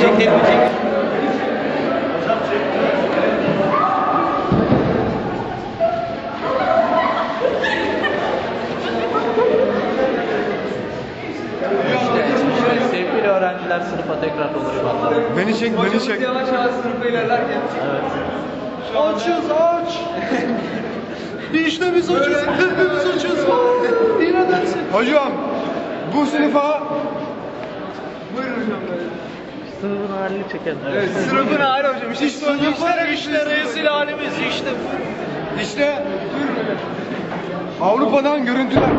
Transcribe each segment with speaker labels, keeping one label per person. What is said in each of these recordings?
Speaker 1: Çek. İşte sevgili öğrenciler sınıfa tekrar dolaşıyorlar.
Speaker 2: Beni çek, beni çek.
Speaker 3: Yavaş yavaş sınıfa ilerlerken.
Speaker 1: Evet.
Speaker 3: Açız aç. işte biz açız. Hepimiz açız. Yine dersin.
Speaker 2: Hocam, bu sınıfa
Speaker 1: Sınıfın halini çekenler.
Speaker 3: Evet, sınıfın hali hocam. İşte
Speaker 2: sınıfın
Speaker 3: işte rezil halimiz işte.
Speaker 2: işte Avrupa'dan görüntüler.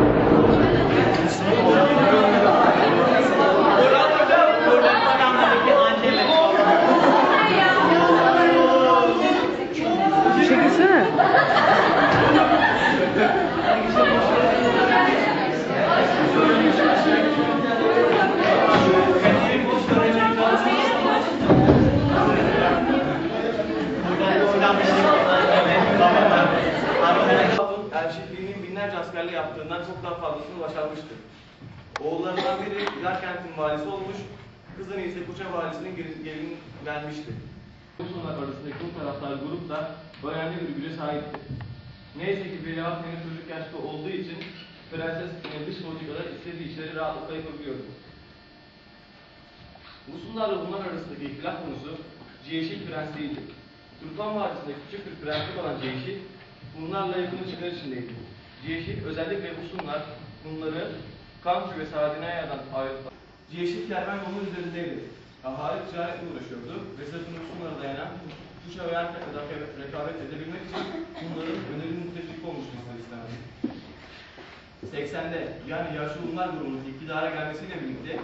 Speaker 4: Elçiliğinin binlerce askerle yaptığından çok daha fazlasını başarmıştı. Oğullarından biri Yarkent'in valisi olmuş, kızını ise Kuça valisinin gelin, vermişti. Bunlar arasındaki bu taraftar grup da önemli bir güce sahipti. Neyse ki Veliaht henüz çocuk yaşta olduğu için Prenses dış politikada istediği işleri rahatlıkla yapabiliyordu. Ruslarla bunlar arasındaki ihtilaf konusu Ciyeşil Prensliğiydi. Turfan Vadisi'nde küçük bir prenslik olan Ciyeşil, bunlarla yakın ilişkiler içindeydi. Ciyeşil özellikle Ruslar bunları Kamçı ve Sardinaya'dan ayrıldı. Ciyeşil kervan yolu üzerindeydi. Ahali ticaretle uğraşıyordu ve sırtını Ruslara dayanan Kuşa ve Antakya'da rekabet edebilmek için bunların önemli müttefik olmuşlarını isterdi. 80'de yani yaşlı Rumlar grubunun iktidara gelmesiyle birlikte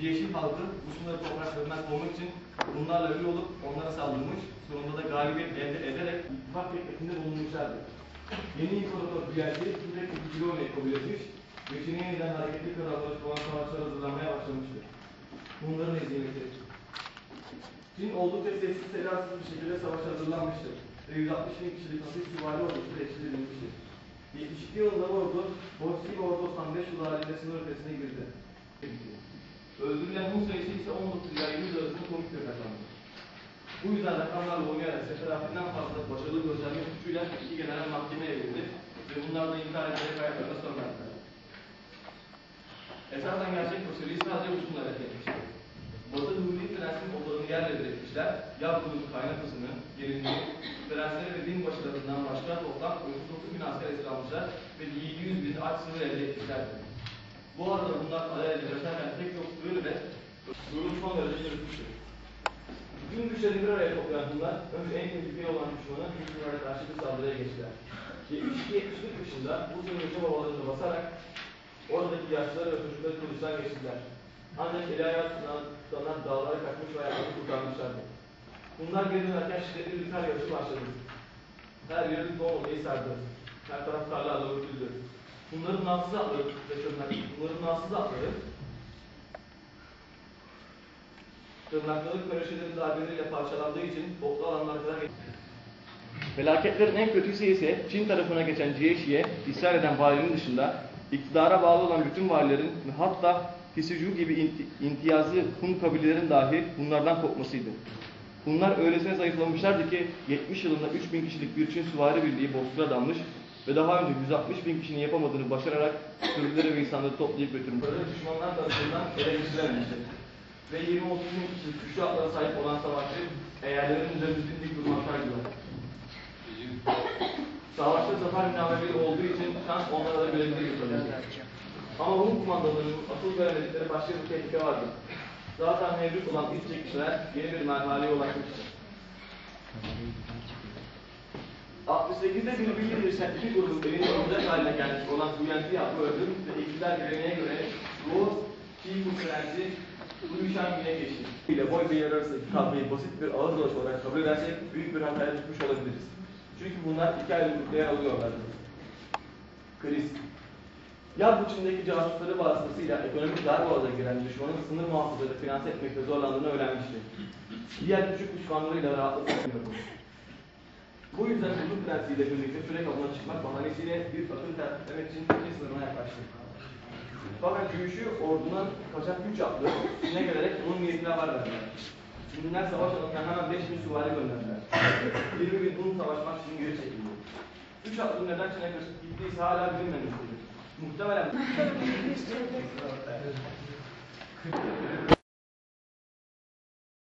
Speaker 4: Ciyeşil halkı Rusları topraklarından kovmak için Rumlarla bir olup onlara saldırmış, sonunda da galibiyet elde ederek ittifak teklifinde bulunmuşlardı. Yeni imparator sürekli bir kilometre kabul etmiş ve Çin'e yeniden hareketli kralları olan savaşlar hazırlanmaya başlamıştır. Bunların eziyeti. Çin oldukça sessiz sedasız bir şekilde savaşa hazırlanmıştır. Ve 160 bin kişilik hafif süvari ordusu teşkil edilmiştir. 72 yılında bu ordu, Boçsi ve Ordos 5 yıl halinde sınır ötesine girdi. Öldürülen Rus sayısı ise 19 ila 20 arasında komik bir rakamdır. Bu yüzden rakamlarla oynayarak seferafinden fazla başarılı gösterme suçuyla iki general mahkemeye verildi ve bunlar da intihar ederek hayatlarına son verdiler. Esasen gerçek prosedürü sadece Ruslar etmiştir. Batı Hürri Prens'in odağını yerle etmişler. Yavrunun kaynakasını, gelinliği, prensleri ve binbaşılarından başka toplam 39 bin asker esir almışlar ve 700 bin aç sınır elde etmişlerdi. Bu arada bunlar alelade yaşarken tek çok sığır ve durum son derece yürütmüştür. Bütün güçlerini bir araya toplayan bunlar, önce en tehlikeli olan düşmana bir karşı bir saldırıya geçtiler. 72-71 dışında bu sınırcı babalarını basarak oradaki yaşlıları ve çocukları kılıçtan geçtiler. Ancak ayağı tutulan dağlara kaçmış ve hayatını kurtarmışlardı. Bunlar geri dönerken şiddetli bir kar yağışı başladı. Her yeri bir doğum sardı. Her taraf karlarla örtüldü. Bunların nafsız atları ve tırnak, bunların nafsız atları tırnakları köreşelerin darbeleriyle parçalandığı için boklu alanlara kadar Felaketlerin en kötüsü ise Çin tarafına geçen Ciyeşi'ye isyan eden valinin dışında iktidara bağlı olan bütün valilerin ve hatta Hisicu gibi inti- Hun kabilelerin dahi bunlardan kopmasıydı. Bunlar öylesine zayıflamışlardı ki 70 yılında 3000 kişilik bir Çin süvari birliği Bozkır'a dalmış ve daha önce 160 bin kişinin yapamadığını başararak sürüleri ve insanları toplayıp götürmüş. Böyle düşmanlar tarafından ele geçirilememişti. Ve 20-30 bin kişilik güçlü atlara sahip olan savaşçı eğerlerin üzerinde dik durmaktaydılar. Savaşta zafer münavebeli olduğu için şans onlara da görebilir tabii. Ama Rum kumandalarının asıl göremedikleri başka bir tehlike vardı. Zaten mevcut olan iç çekişmeler yeni bir merhaleye ulaşmıştı. 68'de bir bilgi bir sertifik grubu elinde olacak haline gelmiş olan Buyenti yapı öldüm ve iktidar geleneğine göre bu Çiğ Prensi Uyuşan güne geçti. ile boy yer arasındaki kavgayı basit bir ağır dolaş olarak kabul edersek büyük bir hataya düşmüş olabiliriz. Çünkü bunlar iki ayrı grupta yer alıyorlardı. Kriz. Ya bu Çin'deki casusları vasıtasıyla ekonomik dar boğaza giren düşmanın sınır muhafızları finanse etmekte zorlandığını öğrenmişti. Diğer küçük düşmanlarıyla rahatlıkla. Bu yüzden hudut prensibiyle birlikte süre kabına çıkmak bahanesiyle bir fakir tertiplemek için ülke sınırına yaklaştık. Fakat gümüşü ordudan kaçak güç yaptı, Çin'e gelerek onun niyetine haber verdiler. Çinliler savaş alırken hemen 5000 süvari gönderdiler. 20 bin bunu savaşmak için geri çekildi. Üç atlının neden Çin'e kaçıp gittiyse hala bilinmemiştir. Muhtemelen...